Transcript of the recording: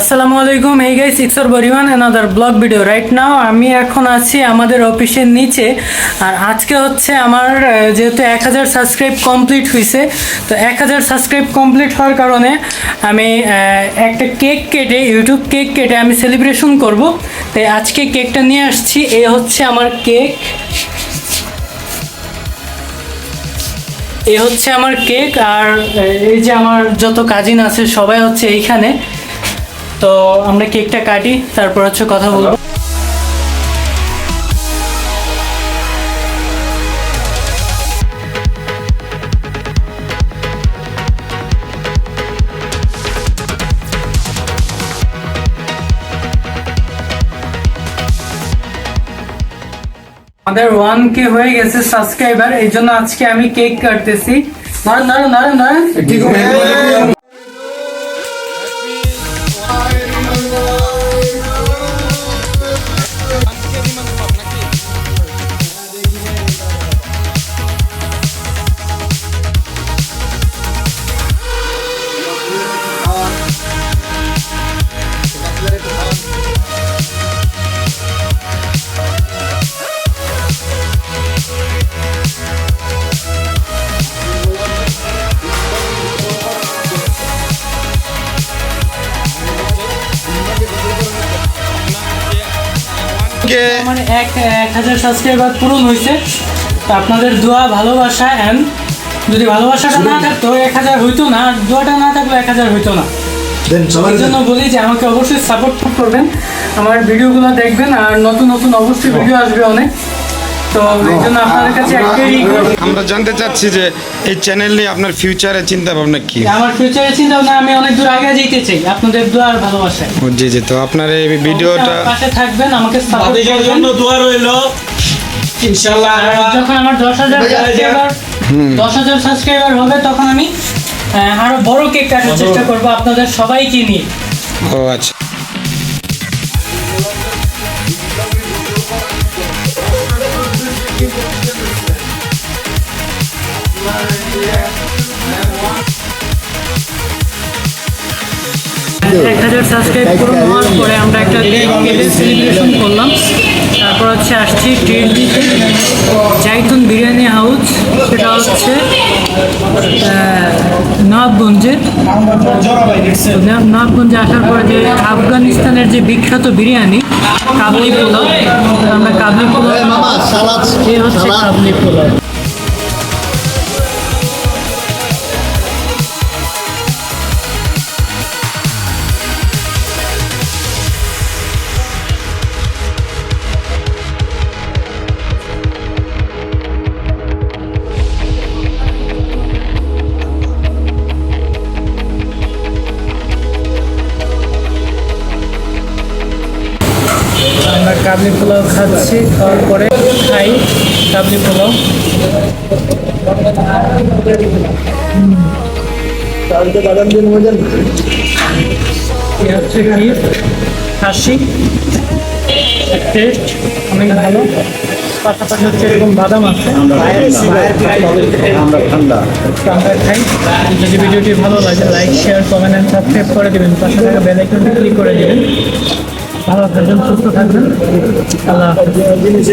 আসসালামু আলাইকুম। এই গাইস ইক্সর বরিওয়ান another vlog video right now আমি এখন আছি আমাদের অফিসের নিচে। আর আজকে হচ্ছে আমার যেহেতু এক হাজার সাবস্ক্রাইব কমপ্লিট হয়েছে তো এক হাজার সাবস্ক্রাইব কমপ্লিট হওয়ার কারণে আমি একটা কেক কেটে ইউটিউব কেক কেটে আমি সেলিব্রেশন করব। তাই আজকে কেকটা নিয়ে আসছি। এ হচ্ছে আমার কেক এ হচ্ছে আমার কেক আর এই যে আমার যত কাজিন আছে, সবাই হচ্ছে এইখানে। তো আমরা কেকটা কাটি তারপর হচ্ছে কথা বলব। আমাদের ওয়ান কে হয়ে গেছে সাবস্ক্রাইবার এই জন্য আজকে আমি কেক কাটতেছি। নরেন নরেন নরেন নরেন। কে মানে এক এক হাজার সাবস্ক্রাইবার পূরণ হয়েছে। আপনাদের দোয়া ভালোবাসা অ্যান্ড যদি ভালোবাসাটা না থাকতো এক হাজার হইতো না আর দোয়াটা না থাকলে এক হাজার হইতো না। এই জন্য বলি যে আমাকে অবশ্যই সাপোর্ট করবেন। আমার ভিডিওগুলো দেখবেন আর নতুন নতুন অবশ্যই ভিডিও আসবে অনেক। তো এই জন্য আপনাদের কাছে একটাই request, আমরা জানতে চাচ্ছি যে এই চ্যানেল নিয়ে আপনার ফিউচারে চিন্তা ভাবনা কি? আমার ফিউচারে চিন্তা ভাবনা আমি অনেক দূর আগে যেতে চাই আপনাদের দোয়া আর ভালোবাসায় জি জি তো আপনার এই ভিডিওটা পাশে থাকবেন আমাকে সাপোর্ট করবেন। জন্য দোয়া রইল। আমরা যখন আমার দশ হাজার সাবস্ক্রাইবার দশ হাজার সাবস্ক্রাইবার হবে তখন আমি আরও বড় কেক কাটার চেষ্টা করব আপনাদের সবাইকে নিয়ে। ও আচ্ছা। এক হাজার সাবস্ক্রাইব করুন হওয়ার পরে আমরা একটা করলাম। তারপর হচ্ছে আসছি ট্রিট দিতে জাইতুন বিরিয়ানি হাউস সেটা হচ্ছে নবগঞ্জের নবাবগঞ্জে। নবাবগঞ্জে আসার পর যে আফগানিস্তানের যে বিখ্যাত বিরিয়ানি কাবলি পোলাও আমরা কাবলি পোলাও। এই হচ্ছে কাবলি পোলাও। কাবলি পোলাও খাচ্ছি খাওয়ার পরে খাই কাবলি পোলাও। খাসি টেস্ট অনেক ভালো। পাশাপাশি হচ্ছে এরকম বাদাম আছে। আমরা ঠান্ডা। খাই যদি ভিডিওটি ভালো লাগে like share comment and subscribe করে দেবেন। পাশে থাকা বেল আইকনটি ক্লিক করে দেবেন। ভালো থাকবেন সুস্থ থাকবেন। আল্লাহ হাফেজ।